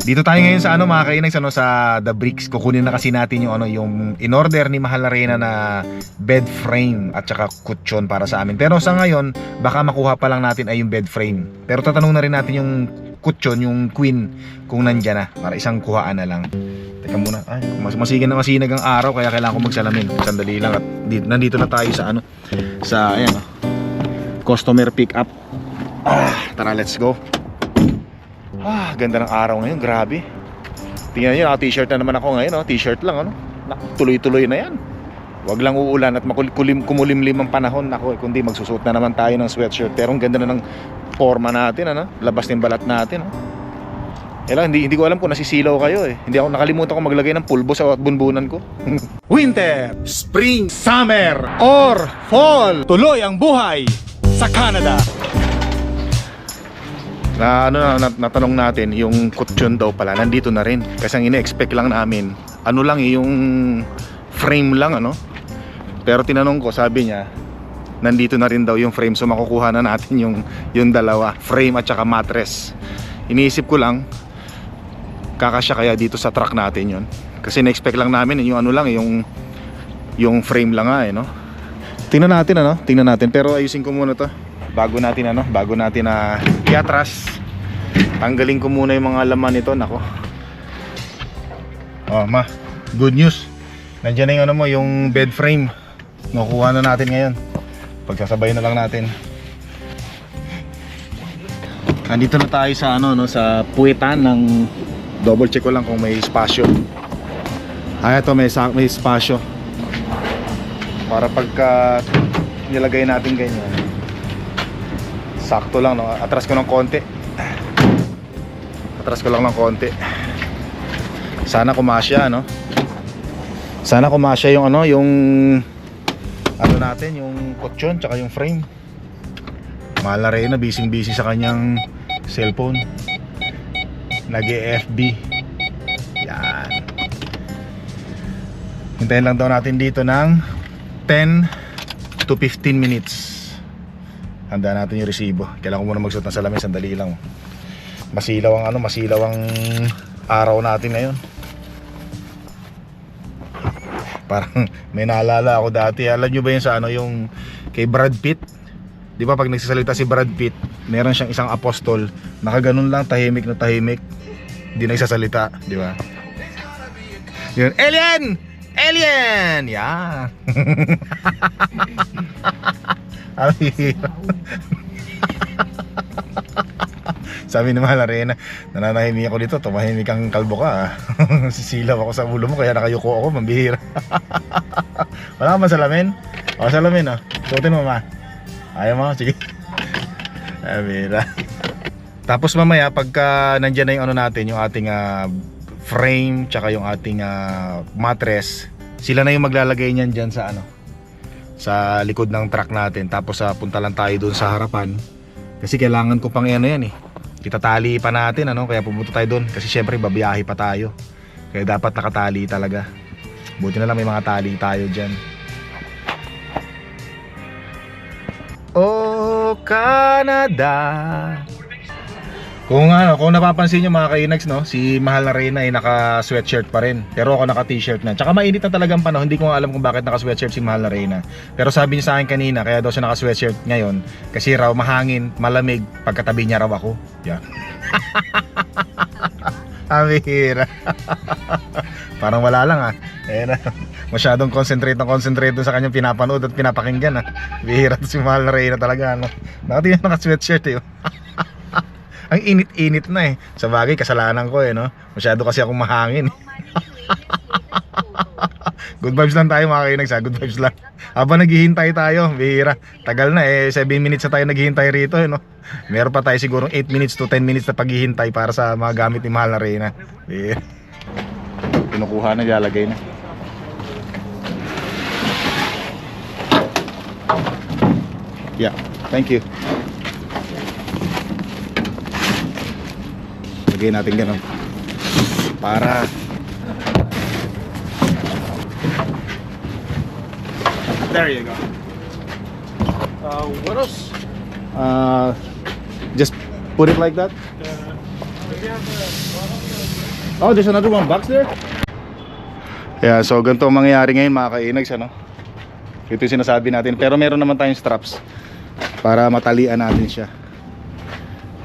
Dito tayo ngayon sa ano mga kainags ano sa The Bricks. Kukunin na kasi natin yung ano yung in order ni Mahal Arena na bed frame at saka kutsyon para sa amin. Pero sa ngayon, baka makuha pa lang natin ay yung bed frame. Pero tatanong na rin natin yung kutsyon, yung queen kung nandyan na para isang kuhaan na lang. Teka muna. Ay, mas masigin na masinag ang araw kaya kailangan ko magsalamin. Sandali lang at dito, nandito na tayo sa ano sa ayan customer pick up. Ah, tara let's go. Ah, ganda ng araw ngayon, grabe. Tingnan niyo, naka-t-shirt na naman ako ngayon, oh. T-shirt lang, ano. Tuloy-tuloy na 'yan. Huwag lang uulan at makulim kumulimlim ang panahon nako, kundi magsusuot na naman tayo ng sweatshirt. Pero ang ganda na ng forma natin, ano? Labas ng balat natin, oh. Eh lang, hindi, hindi ko alam kung nasisilaw kayo eh. Hindi ako nakalimutan ko maglagay ng pulbo sa bunbunan ko. Winter, Spring, Summer, or Fall. Tuloy ang buhay sa Canada. Na ano na, na- natanong natin yung kutsyon daw pala nandito na rin. Kasi ang ine-expect lang namin ano lang eh, yung frame lang ano? Pero tinanong ko sabi niya nandito na rin daw yung frame so makukuha na natin yung yung dalawa frame at saka mattress. Iniisip ko lang kakasya kaya dito sa truck natin yon kasi na-expect lang namin yung ano lang eh, yung yung frame lang nga eh no? Tingnan natin ano? Tingnan natin. Pero ayusin ko muna to bago natin ano bago natin na iatras tanggalin ko muna yung mga laman nito nako. Oh ma good news. Nandiyan na yung ano mo yung bed frame. Nakuha na natin ngayon. Pagsasabay na lang natin. Nandito na tayo sa ano no sa puwitan ng double check ko lang kung may espasyo. Ay ito may, may espasyo. Para pagka nilagay natin ganyan sakto lang no? Atras ko ng konti. Atras ko lang ng konti. Sana kumasya no? Sana kumasya yung ano yung ano natin yung kutsyon tsaka yung frame. Mahal na rin na busy busy sa kanyang cellphone. Nag FB yan. Hintayin lang daw natin dito ng 10 to 15 minutes handa natin yung resibo. Kailangan ko muna magsuot ng salamin sandali lang. Masilaw ang ano masilaw ang araw natin ngayon. Parang may naalala ako dati. Alam nyo ba yun sa ano yung kay Brad Pitt? Di ba pag nagsasalita si Brad Pitt meron siyang isang apostol nakaganon lang tahimik na tahimik. Hindi nagsasalita di ba? Yun alien! Alien! Yan Ang. Sabi ni Mahal Arena, nananahimik ako dito, tumahimik kang kalbo ka. ah. Sisilaw ako sa ulo mo, kaya nakayuko ako, mambihira. Wala ka man salamin? O, salamin oh. Suotin mo ma. Ayaw mo? Sige. Mambihira. Tapos mamaya, pagka nandyan na yung ano natin, yung ating ah, frame, tsaka yung ating ah, mattress, sila na yung maglalagay niyan dyan sa ano, sa likod ng truck natin. Tapos sa punta lang tayo doon sa harapan. Kasi kailangan ko pang ano yan eh. Itatali pa natin ano? Kaya pumunta tayo doon kasi syempre babiyahe pa tayo. Kaya dapat nakatali talaga. Buti na lang may mga tali tayo dyan. Oh Canada kung ano, kung napapansin nyo mga kainags no, si Mahal na Reyna ay naka sweatshirt pa rin. Pero ako naka t-shirt na. Tsaka mainit na talagang panahon, hindi ko alam kung bakit naka sweatshirt si Mahal na Reyna. Pero sabi niya sa akin kanina, kaya daw siya naka sweatshirt ngayon, kasi raw mahangin, malamig, pagkatabi niya raw ako. Yan. Amira. Parang wala lang ah. Ayan. Masyadong concentrate na concentrate sa kanyang pinapanood at pinapakinggan ah. Bihira to si Mahal na Reyna talaga. Ano. Nakatingin naka sweatshirt eh. Oh. Ang init-init na eh. Sa bagay, kasalanan ko eh, no? Masyado kasi akong mahangin. eh. Good vibes lang tayo mga kainags ha. Good vibes lang. Habang naghihintay tayo, bihira. Tagal na eh. 7 minutes na tayo naghihintay rito eh, no? Meron pa tayo siguro 8 minutes to 10 minutes na paghihintay para sa mga gamit ni Mahal na Reyna. Bihira. Kinukuha na, lalagay na. Yeah, thank you. Lagay natin ganun. Para There you go. Uh, what else? uh, just put it like that. Uh, Oh, there's another one box there. Yeah, so ganito ang mangyayari ngayon mga kainags ano. Ito yung sinasabi natin. Pero meron naman tayong straps para matalian natin siya.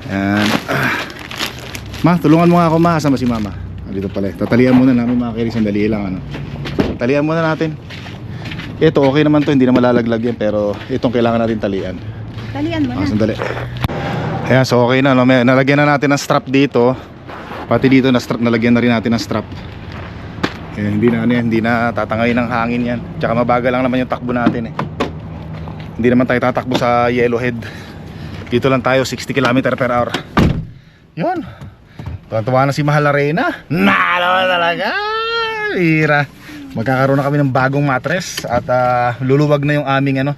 Yan. Ah. Ma, tulungan mo nga ako ma. Asama si mama. Ah, Dito pala. eh. Tatalian muna namin mga kairis. Sandali lang ano. Talian muna natin. Ito okay naman to. Hindi na malalaglag yan. Pero itong kailangan natin talian. Talian mo Ah, na. sandali. Ayan, so okay na. No? May, nalagyan na natin ng strap dito. Pati dito na strap, nalagyan na rin natin ng strap. Ayan, hindi na ano yan, hindi na tatangay ng hangin yan. Tsaka mabagal lang naman yung takbo natin eh. Hindi naman tayo tatakbo sa Yellowhead. Dito lang tayo 60 km per hour. Yun. Tuwan-tuwa na si Mahal Arena. Nalo talaga. Ira. Magkakaroon na kami ng bagong mattress at ah, luluwag na yung aming ano,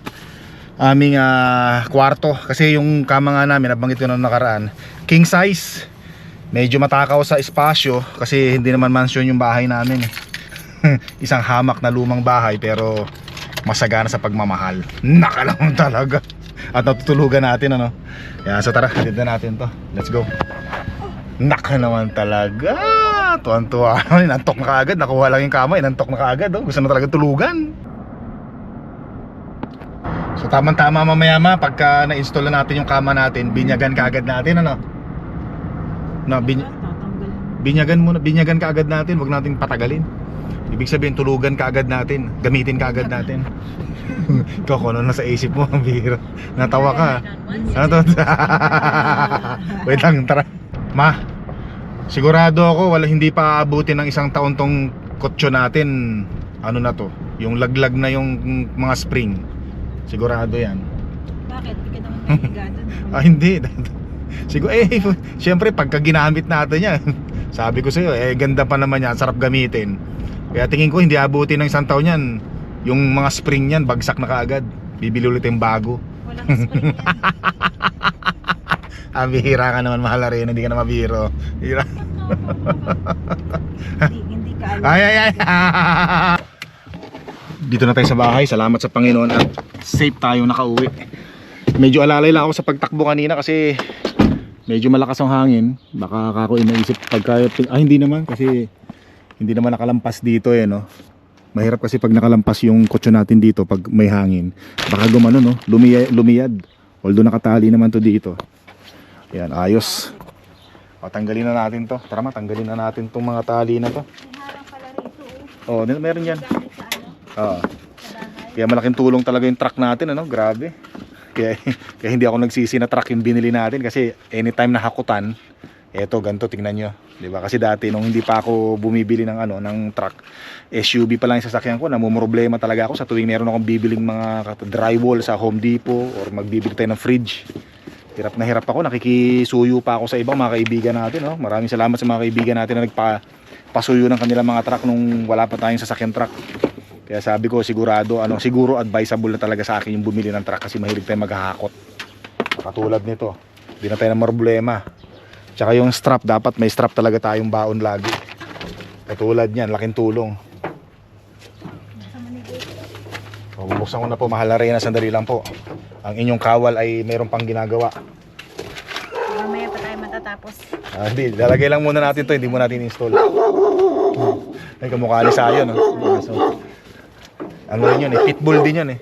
aming ah, kwarto kasi yung kama nga namin nabanggit ko na nakaraan king size medyo matakaw sa espasyo kasi hindi naman mansion yung bahay namin eh. isang hamak na lumang bahay pero masagana sa pagmamahal nakalang talaga at natutulugan natin ano yeah, so tara na natin to let's go naka naman talaga tuwan-tuwa inantok na kaagad nakuha lang yung kama inantok na kaagad oh. gusto na talaga tulugan So tamang-tama mamaya ma pagka na-install na natin yung kama natin, binyagan kaagad natin ano. No, bin binyagan muna, binyagan kaagad natin, wag nating patagalin. Ibig sabihin tulugan kaagad natin, gamitin kaagad natin. Ikaw kung ano nasa isip mo, ang bihira. Natawa ka. Ano to? Wait lang, tara. Ma, sigurado ako wala hindi pa aabutin ng isang taon tong kotse natin. Ano na to? Yung laglag na yung mga spring. Sigurado yan. Bakit? Hindi ka naman nahihigado. Ah, hindi. Siguro, eh, syempre, pagka ginamit natin yan, sabi ko sa'yo, eh, ganda pa naman yan, sarap gamitin. Kaya tingin ko, hindi abutin ng isang taon yan. Yung mga spring yan, bagsak na kaagad. Bibili ulit yung bago. Walang spring yan. Ah, bihira ka naman, mahal rin, hindi ka na mabiro. Hira. hindi, hindi ka alam. Ay, ay, ay. Dito na tayo sa bahay. Salamat sa Panginoon at safe tayo nakauwi. Medyo alalay lang ako sa pagtakbo kanina kasi medyo malakas ang hangin. Baka ako inaisip pagka ah hindi naman kasi hindi naman nakalampas dito eh no. Mahirap kasi pag nakalampas yung kotse natin dito pag may hangin. Baka gumano no, lumiyad, lumiyad. Although nakatali naman to dito. Yan, ayos. O, tanggalin na natin to. Tara ma, tanggalin na natin tong mga tali na to. Oh, oh. meron yan. Ano? Oo. Bahay. Kaya malaking tulong talaga yung truck natin, ano? Grabe. Kaya, kaya hindi ako nagsisi na truck yung binili natin kasi anytime na hakutan, eto ganito tingnan nyo. 'Di ba? Kasi dati nung hindi pa ako bumibili ng ano ng truck, SUV pa lang yung sasakyan ko, namumroblema talaga ako sa tuwing meron akong bibiling mga drywall sa Home Depot or magbibili tayo ng fridge. Hirap na hirap ako, nakikisuyo pa ako sa ibang mga kaibigan natin, no? Maraming salamat sa mga kaibigan natin na nagpa pasuyo ng kanilang mga truck nung wala pa tayong sasakyan truck. Kaya sabi ko sigurado ano siguro advisable na talaga sa akin yung bumili ng truck kasi mahilig tayo maghahakot. Katulad nito. Hindi na tayo na problema. Tsaka yung strap dapat may strap talaga tayong baon lagi. Katulad niyan, laking tulong. Sa Manigay. O, bubuksan ko na po, mahal rin na sandali lang po. Ang inyong kawal ay mayroon pang ginagawa. Mamaya pa tayo matatapos. Ah, hindi, lalagay lang muna natin to, hindi mo natin install. Ay, kamukha ni Sayo, no? So, ano rin yun eh, pitbull din yun eh.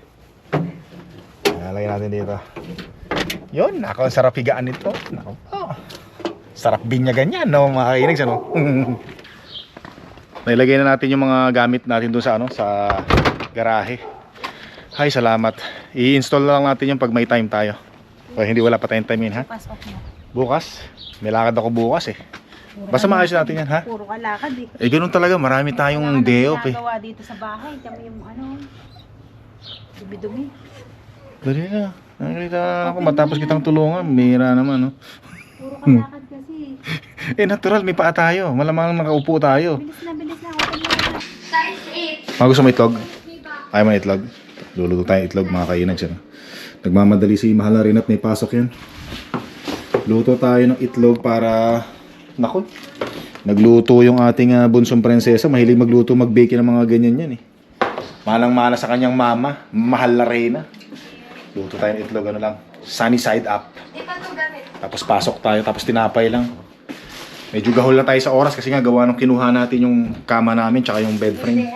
Lalagay natin dito. Yun, ako, ang sarap higaan nito. Nako, oh. Sarap binyagan yan, no, mga kainags, ano? Nailagay na natin yung mga gamit natin doon sa, ano, sa garahe. Hay, salamat. I-install na lang natin yung pag may time tayo. O, hindi wala pa tayong time yun, ha? Off mo. Bukas? May lakad ako bukas eh. Puro Basta maayos natin yan, ha? Puro kalakad eh. Eh, ganun talaga. Marami tayong Wala day off eh. ginagawa dito sa bahay. Kami yung ano, dumi-dumi. Dali na. Nakikita ako matapos kitang tulungan. Mira naman, no? Puro kalakad kasi. Eh, natural. May paa tayo. Malamang nakaupo tayo. Bilis na, bilis na. Open na. Mga gusto mo itlog? Ayaw mo itlog? Luluto tayo itlog, mga kainan siya. Nagmamadali si Mahal na rin at may pasok yan. Luto tayo ng itlog para... Nako. Nagluto yung ating ah, bunsong prinsesa. Mahilig magluto, mag-bake ng mga ganyan yan eh. Malang-mana sa kanyang mama. Mahal na reyna. Luto tayo ng itlog, ano lang. Sunny side up. Tapos pasok tayo, tapos tinapay lang. Medyo gahol na tayo sa oras kasi nga gawa nung kinuha natin yung kama namin tsaka yung bed frame.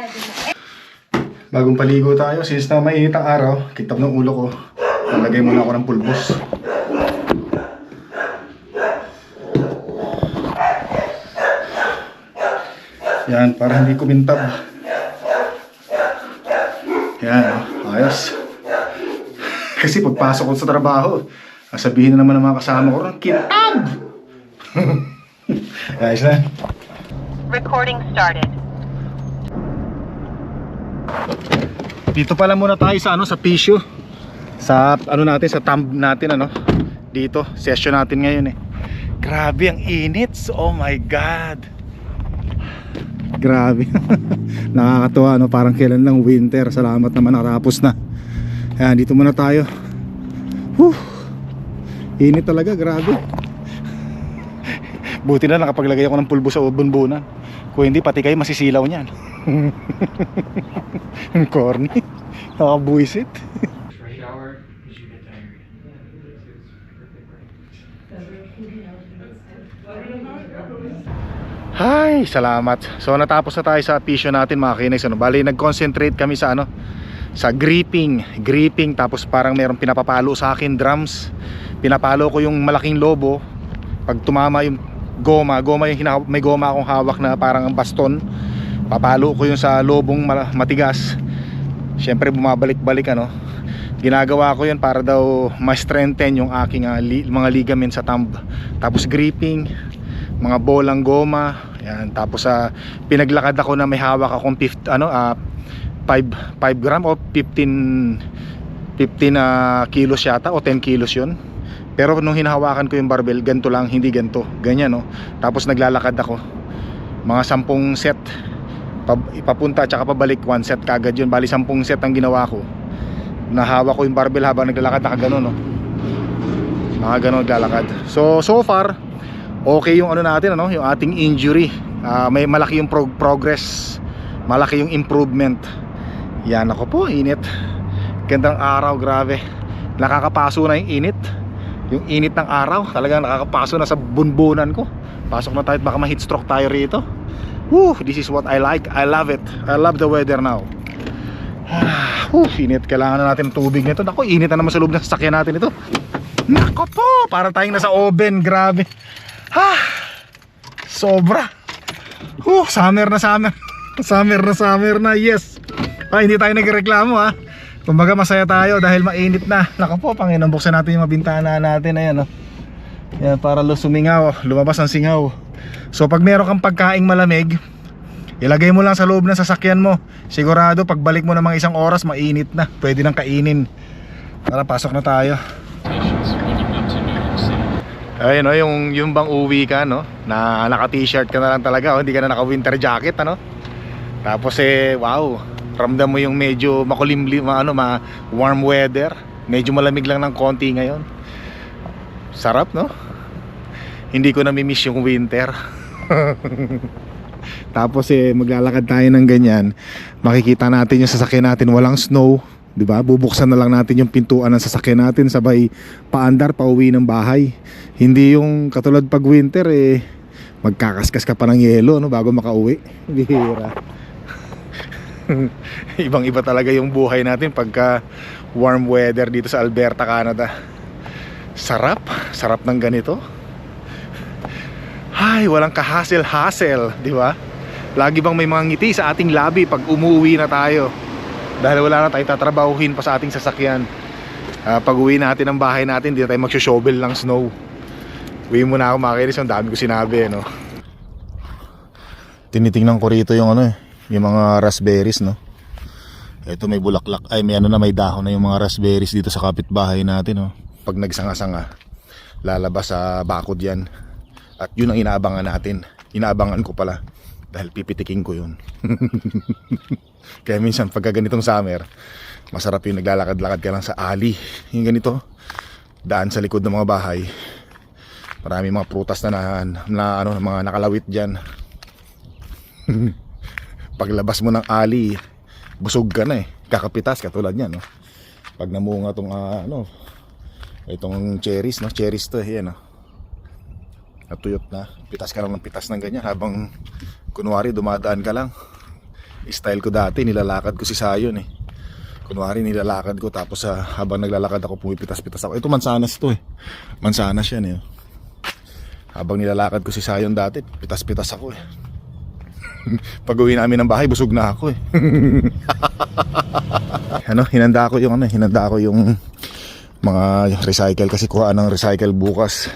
Bagong paligo tayo, since na mainit ang araw, kitab ng ulo ko, nalagay muna ako ng pulbos. Yan, para hindi kumintab. Yan, ayos. Kasi pagpasok ko sa trabaho, sabihin na naman ng mga kasama ko, kintab! ayos na. Recording started. Dito pala muna tayo sa ano sa Pisio. Sa ano natin sa thumb natin ano. Dito, session natin ngayon eh. Grabe ang init. Oh my god. Grabe. Nakakatuwa no, parang kailan lang winter. Salamat naman nakatapos na. Ayan, dito muna tayo. Whew. Init talaga, grabe. Buti na nakapaglagay ako ng pulbo sa bunbunan. Kung hindi, pati kayo masisilaw niyan. Ang corny. Nakakabuisit. shower you get. Hi, salamat. So natapos na tayo sa pisyo natin mga kinex. Ano? Bali nag-concentrate kami sa ano sa gripping, gripping tapos parang merong pinapapalo sa akin drums. Pinapalo ko yung malaking lobo. Pag tumama yung goma, goma yung hina- may goma akong hawak na parang baston. Papalo ko yung sa lobong matigas. Siyempre bumabalik-balik ano. Ginagawa ko yun para daw ma-strengthen yung aking ah, li- mga ligament sa thumb. Tapos gripping, mga bolang goma yan tapos sa pinaglakad ako na may hawak akong 50, ano ah 5 5 gram o 15 15 na kilos yata o 10 kilos yun pero nung hinahawakan ko yung barbell ganito lang hindi ganito ganyan no tapos naglalakad ako mga 10 set pa, papunta tsaka pabalik one set kagad yun. Bali 10 set ang ginawa ko. Nahawak ko yung barbell habang naglalakad naka ganun no naka ganun naglalakad. So so far okay yung ano natin ano yung ating injury. Ah, may malaki yung prog- progress. Malaki yung improvement. Yan ako po init. Gandang araw grabe. Nakakapaso na yung init. Yung init ng araw talagang nakakapaso na sa bunbunan ko. Pasok na tayo at baka ma-heat stroke tayo rito Woo, this is what I like I love it I love the weather now Whew, init kailangan na natin tubig nito Naku, init na naman sa loob ng sasakyan natin ito Nako po, parang tayong nasa oven, grabe Ha, sobra Huh, summer na summer. summer na summer na, yes. Ah, hindi tayo nagreklamo ha. Kumbaga masaya tayo dahil mainit na. Naka po, Panginoon, buksan natin yung mga bintana natin. Ayan, oh. Yan, para lo sumingaw, lumabas ang singaw. So pag meron kang pagkaing malamig, ilagay mo lang sa loob ng sasakyan mo. Sigurado, pagbalik mo ng mga isang oras, mainit na. Pwede nang kainin. Tara, pasok na tayo. Ayun no, yung yung bang uwi ka no, na naka-t-shirt ka na lang talaga, oh, hindi ka na naka-winter jacket ano. Tapos eh wow, ramdam mo yung medyo makulimlim ano, ma warm weather. Medyo malamig lang ng konti ngayon. Sarap no? Hindi ko nami-miss yung winter. Tapos eh maglalakad tayo ng ganyan, makikita natin yung sasakyan natin walang snow, 'di ba? Bubuksan na lang natin yung pintuan ng sasakyan natin sabay paandar pauwi ng bahay. Hindi yung katulad pag winter eh magkakaskas ka pa ng yelo no bago makauwi. Bihira. Ibang-iba talaga yung buhay natin pagka warm weather dito sa Alberta, Canada. Sarap, sarap ng ganito. Ay, walang kahasel-hasel, di ba? Lagi bang may mga ngiti sa ating labi pag umuwi na tayo? Dahil wala na tayong tatrabahuhin pa sa ating sasakyan. Ah, pag uwi natin ng bahay natin, hindi na tayo magsho-shovel ng snow. Uwi muna ako makinis, ang dami ko sinabi, no? Tinitingnan ko rito yung ano eh, yung mga raspberries, no? Ito may bulaklak, ay may ano na may dahon na yung mga raspberries dito sa kapitbahay natin, no? Pag nagsanga-sanga, lalabas sa bakod yan. At yun ang inaabangan natin. Inaabangan ko pala. Dahil pipitiking ko yun. Kaya minsan pagka ganitong summer, masarap yung naglalakad-lakad ka lang sa alley. Yung ganito, daan sa likod ng mga bahay. Marami mga prutas na, na, na ano, mga nakalawit dyan. Paglabas mo ng alley, busog ka na eh. Kakapitas katulad niyan, no? Pag namunga tong ah, ano, itong cherries, no? Cherries to, eh, yan, no? Natuyot na. Pitas ka lang ng pitas ng ganyan habang kunwari dumadaan ka lang. Style ko dati, nilalakad ko si Sayon eh. Kunwari nilalakad ko tapos ah, habang naglalakad ako pumipitas-pitas ako. Ito mansanas to eh. Mansanas yan eh. Habang nilalakad ko si Sayon dati, pitas-pitas ako eh. Pag uwi namin ng bahay, busog na ako eh. ano, hinanda ko yung ano, hinanda ko yung mga recycle kasi kuha ng recycle bukas.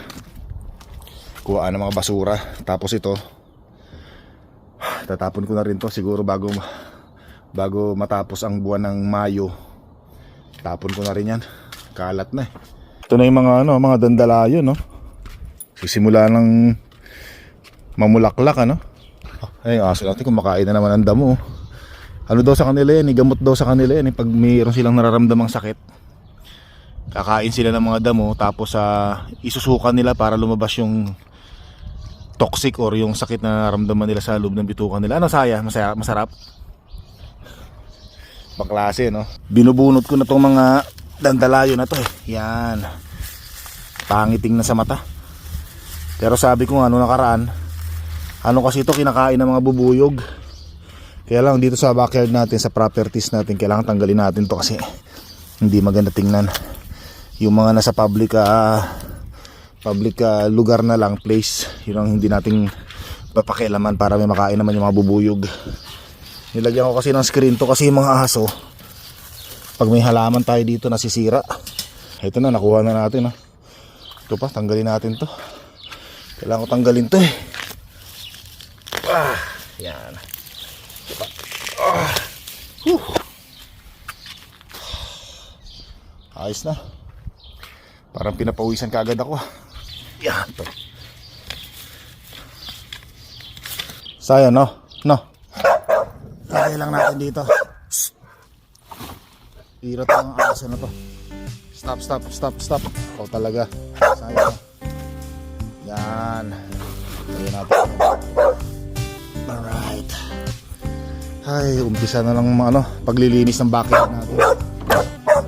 Kuha ng mga basura. Tapos ito, tatapon ko na rin to siguro bago bago matapos ang buwan ng Mayo. Tapon ko na rin yan. Kalat na eh. Ito na yung mga ano, mga dandalayo, no. Sisimula ng mamulaklak, ano. Ay, aso natin kumakain na naman ang damo. Ano daw sa kanila yan, eh, gamot daw sa kanila yan, eh, pag mayroon silang nararamdamang sakit. Kakain sila ng mga damo, tapos sa isusukan nila para lumabas yung toxic or yung sakit na nararamdaman nila sa loob ng bitukan nila. Ano saya? Masaya, masarap? Baklase, no? Binubunot ko na tong mga dandalayo na to eh. Yan. Pangiting na sa mata. Pero sabi ko nga, ano nakaraan, ano kasi ito kinakain ng mga bubuyog. Kaya lang dito sa backyard natin, sa properties natin, kailangan tanggalin natin to kasi hindi maganda tingnan. Yung mga nasa public ah, public ah, lugar na lang, place, yun ang hindi nating papakialaman para may makain naman yung mga bubuyog. Nilagyan ko kasi ng screen to kasi yung mga aso, pag may halaman tayo dito nasisira. Ito na, nakuha na natin. Ah. Ito pa, tanggalin natin to. Kailangan ko tanggalin to eh. Ah, yan. Ah. Whew. Ayos na. Parang pinapawisan kaagad ako. ah. Yan to. Sayang no? No. Lagay lang natin dito. Shh. Irot ang aso na to. Stop, stop, stop, stop. Ikaw talaga. Sayang. Yan. Lagyan natin. Alright. Ay, umpisa na lang mga ano, paglilinis ng backyard natin.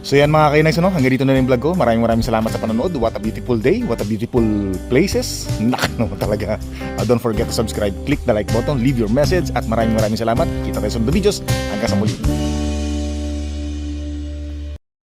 So yan mga kainags, ano? hanggang dito na yung vlog ko. Maraming maraming salamat sa panonood. What a beautiful day. What a beautiful places. Nak naman talaga. Uh, don't forget to subscribe. Click the like button. Leave your message. At maraming maraming salamat. Kita tayo sa mga videos. Hanggang sa muli.